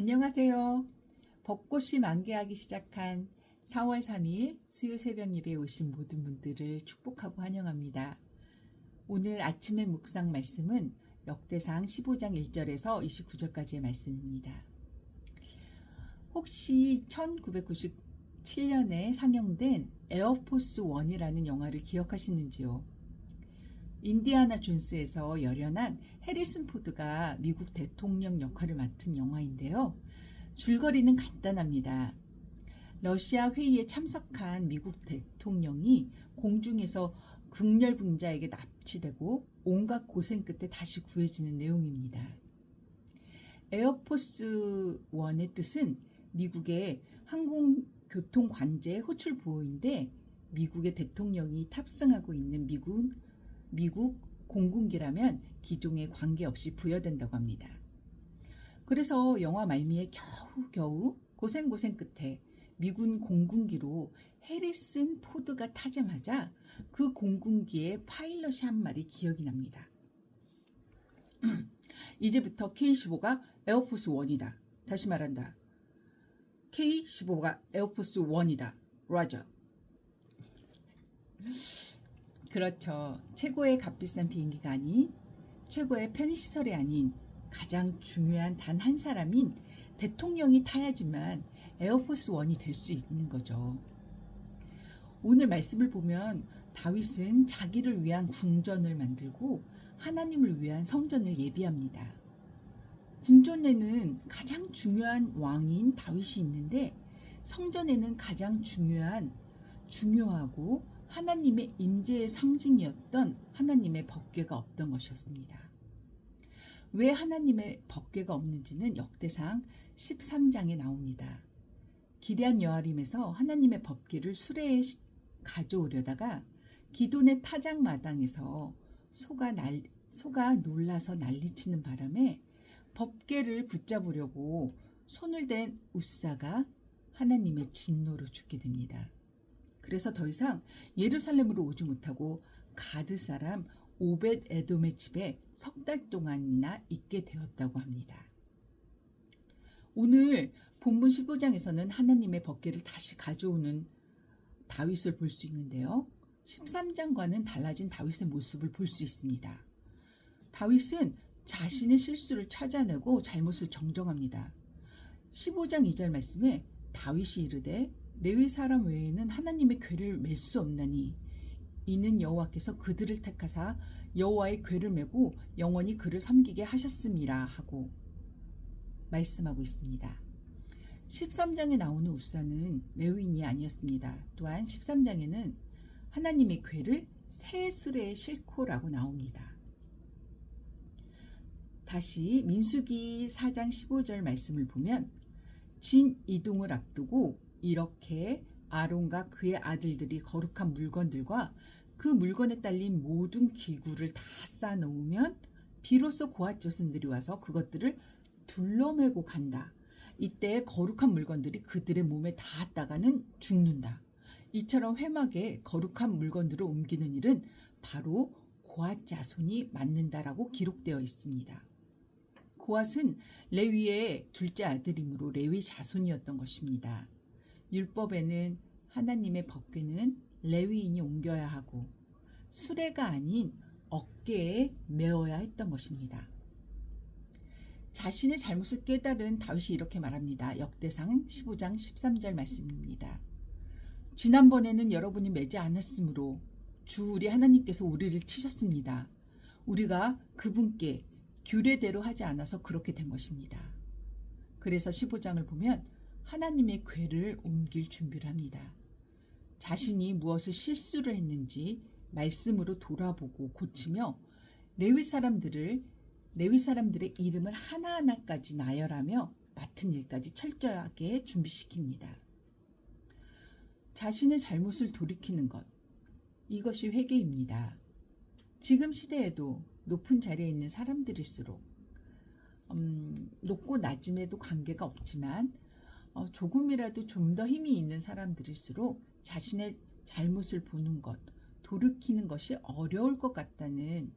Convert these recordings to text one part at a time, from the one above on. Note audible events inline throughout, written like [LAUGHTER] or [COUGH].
안녕하세요. 벚꽃이 만개하기 시작한 4월 3일 수요 새벽 예배에 오신 모든 분들을 축복하고 환영합니다. 오늘 아침의 묵상 말씀은 역대상 15장 1절에서 29절까지의 말씀입니다. 혹시 1997년에 상영된 에어포스 1이라는 영화를 기억하시는지요? 인디아나 존스에서 열연한 해리슨 포드가 미국 대통령 역할을 맡은 영화인데요. 줄거리는 간단합니다. 러시아 회의에 참석한 미국 대통령이 공중에서 극렬 분자에게 납치되고 온갖 고생 끝에 다시 구해지는 내용입니다. 에어포스 1의 뜻은 미국의 항공교통 관제 호출 보호인데 미국의 대통령이 탑승하고 있는 미국 미국 공군기라면 기종에 관계없이 부여된다고 합니다. 그래서 영화 말미에 겨우겨우 고생고생 끝에 미군 공군기로 해리슨 포드가 타자마자 그 공군기의 파일럿이 한 말이 기억이 납니다. [CLEARS THROAT] 이제부터 K-15가 에어포스 1이다. 다시 말한다. K-15가 에어포스 1이다. 라저. 그렇죠. 최고의 값비싼 비행기가 아닌 최고의 편의시설이 아닌 가장 중요한 단 한 사람인 대통령이 타야지만 에어포스 원이 될 수 있는 거죠. 오늘 말씀을 보면 다윗은 자기를 위한 궁전을 만들고 하나님을 위한 성전을 예비합니다. 궁전에는 가장 중요한 왕인 다윗이 있는데 성전에는 가장 중요한 중요하고 하나님의 임재의 상징이었던 하나님의 법궤가 없던 것이었습니다. 왜 하나님의 법궤가 없는지는 역대상 13장에 나옵니다. 기리안 여아림에서 하나님의 법궤를 수레에 가져오려다가 기돈의 타작 마당에서 소가 날 소가 놀라서 난리치는 바람에 법궤를 붙잡으려고 손을 댄 우사가 하나님의 진노로 죽게 됩니다. 그래서 더 이상 예루살렘으로 오지 못하고 가드 사람 오벳 에돔의 집에 석 달 동안이나 있게 되었다고 합니다. 오늘 본문 15장에서는 하나님의 법궤를 다시 가져오는 다윗을 볼 수 있는데요. 13장과는 달라진 다윗의 모습을 볼 수 있습니다. 다윗은 자신의 실수를 찾아내고 잘못을 정정합니다. 15장 2절 말씀에 다윗이 이르되 레위 사람 외에는 하나님의 궤를 맬 수 없나니 이는 여호와께서 그들을 택하사 여호와의 궤를 메고 영원히 그를 섬기게 하셨음이라 하고 말씀하고 있습니다. 13장에 나오는 우사는 레위인이 아니었습니다. 또한 13장에는 하나님의 궤를 새 수레에 싣고라고 나옵니다. 다시 민수기 4장 15절 말씀을 보면 진 이동을 앞두고 이렇게 아론과 그의 아들들이 거룩한 물건들과 그 물건에 딸린 모든 기구를 다 쌓아놓으면 비로소 고앗 조선들이 와서 그것들을 둘러매고 간다. 이때 거룩한 물건들이 그들의 몸에 닿았다가는 죽는다. 이처럼 회막에 거룩한 물건들을 옮기는 일은 바로 고앗 자손이 맡는다라고 기록되어 있습니다. 고앗은 레위의 둘째 아들이므로 레위 자손이었던 것입니다. 율법에는 하나님의 법궤는 레위인이 옮겨야 하고 수레가 아닌 어깨에 메어야 했던 것입니다. 자신의 잘못을 깨달은 다윗이 이렇게 말합니다. 역대상 15장 13절 말씀입니다. 지난번에는 여러분이 매지 않았으므로 주 우리 하나님께서 우리를 치셨습니다. 우리가 그분께 규례대로 하지 않아서 그렇게 된 것입니다. 그래서 15장을 보면 하나님의 궤를 옮길 준비를 합니다. 자신이 무엇을 실수를 했는지 말씀으로 돌아보고 고치며 레위 사람들을 레위 사람들의 이름을 하나하나까지 나열하며 맡은 일까지 철저하게 준비시킵니다. 자신의 잘못을 돌이키는 것 이것이 회개입니다. 지금 시대에도 높은 자리에 있는 사람들일수록 음, 높고 낮음에도 관계가 없지만 어, 조금이라도 좀 더 힘이 있는 사람들일수록 자신의 잘못을 보는 것, 돌이키는 것이 어려울 것 같다는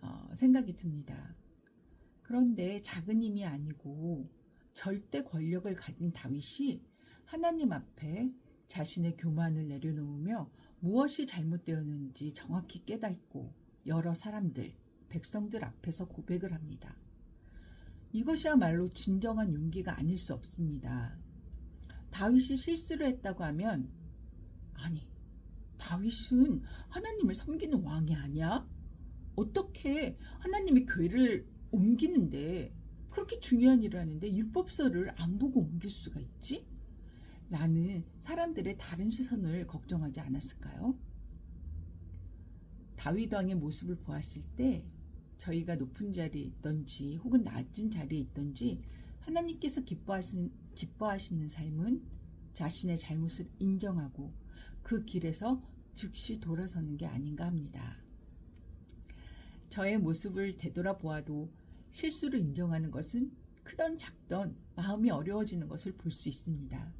어, 생각이 듭니다. 그런데 작은 힘이 아니고 절대 권력을 가진 다윗이 하나님 앞에 자신의 교만을 내려놓으며 무엇이 잘못되었는지 정확히 깨닫고 여러 사람들, 백성들 앞에서 고백을 합니다. 이것이야말로 진정한 용기가 아닐 수 없습니다. 다윗이 실수를 했다고 하면 아니 다윗은 하나님을 섬기는 왕이 아니야? 어떻게 하나님의 교회를 옮기는데 그렇게 중요한 일을 하는데 율법서를 안 보고 옮길 수가 있지? 라는 사람들의 다른 시선을 걱정하지 않았을까요? 다윗 왕의 모습을 보았을 때 저희가 높은 자리에 있던지 혹은 낮은 자리에 있던지 하나님께서 기뻐하시는, 기뻐하시는 삶은 자신의 잘못을 인정하고 그 길에서 즉시 돌아서는 게 아닌가 합니다. 저의 모습을 되돌아보아도 실수를 인정하는 것은 크던 작던 마음이 어려워지는 것을 볼 수 있습니다.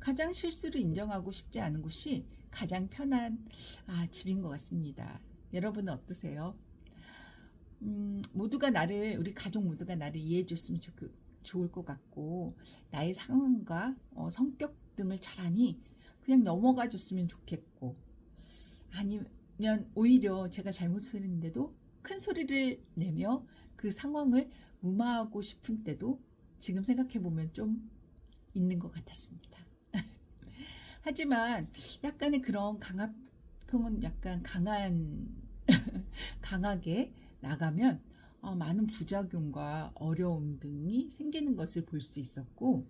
가장 실수를 인정하고 싶지 않은 곳이 가장 편한 아, 집인 것 같습니다. 여러분은 어떠세요? 음, 모두가 나를 우리 가족 모두가 나를 이해해 줬으면 좋, 좋을 것 같고 나의 상황과 어, 성격 등을 잘 아니 그냥 넘어가 줬으면 좋겠고 아니면 오히려 제가 잘못을 했는데도 큰 소리를 내며 그 상황을 무마하고 싶은 때도 지금 생각해 보면 좀 있는 것 같았습니다. [LAUGHS] 하지만 약간의 그런 강압, 그건 약간 강한, [LAUGHS] 강하게 나가면 어, 많은 부작용과 어려움 등이 생기는 것을 볼 수 있었고,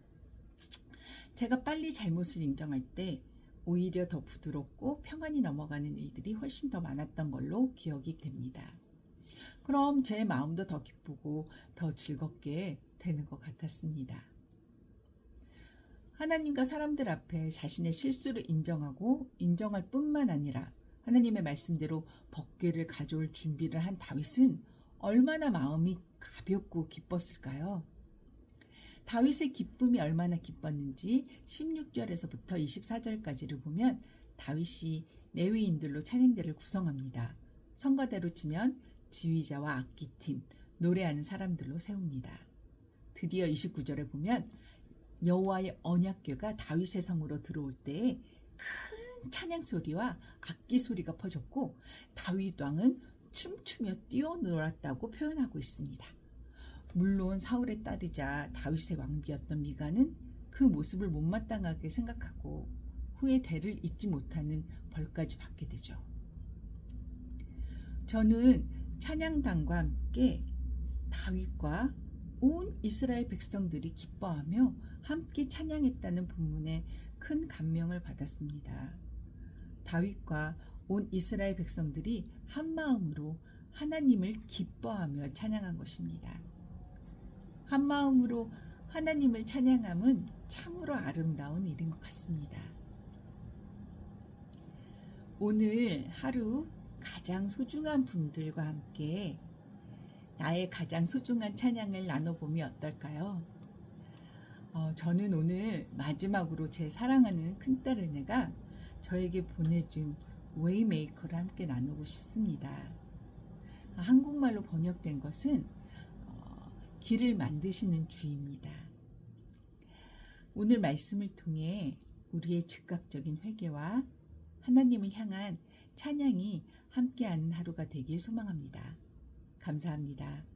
제가 빨리 잘못을 인정할 때 오히려 더 부드럽고 평안히 넘어가는 일들이 훨씬 더 많았던 걸로 기억이 됩니다. 그럼 제 마음도 더 기쁘고 더 즐겁게 되는 것 같았습니다. 하나님과 사람들 앞에 자신의 실수를 인정하고 인정할 뿐만 아니라 하나님의 말씀대로 법궤를 가져올 준비를 한 다윗은 얼마나 마음이 가볍고 기뻤을까요? 다윗의 기쁨이 얼마나 기뻤는지 16절에서부터 24절까지를 보면 다윗이 레위인들로 찬양대를 구성합니다. 성가대로 치면 지휘자와 악기팀, 노래하는 사람들로 세웁니다. 드디어 29절에 보면 여호와의 언약궤가 다윗의 성으로 들어올 때에 큰 찬양 소리와 악기 소리가 퍼졌고 다윗 왕은 춤추며 뛰어놀았다고 표현하고 있습니다. 물론 사울의 딸이자 다윗의 왕비였던 미가는 그 모습을 못마땅하게 생각하고 후에 대를 잊지 못하는 벌까지 받게 되죠. 저는 찬양단과 함께 다윗과 온 이스라엘 백성들이 기뻐하며 함께 찬양했다는 본문에 큰 감명을 받았습니다. 다윗과 온 이스라엘 백성들이 한 마음으로 하나님을 기뻐하며 찬양한 것입니다. 한 마음으로 하나님을 찬양함은 참으로 아름다운 일인 것 같습니다. 오늘 하루 가장 소중한 분들과 함께 나의 가장 소중한 찬양을 나눠보면 어떨까요? 어, 저는 오늘 마지막으로 제 사랑하는 큰딸 은혜가 저에게 보내준 웨이메이커를 함께 나누고 싶습니다. 한국말로 번역된 것은 어, 길을 만드시는 주입니다. 오늘 말씀을 통해 우리의 즉각적인 회개와 하나님을 향한 찬양이 함께하는 하루가 되길 소망합니다. 감사합니다.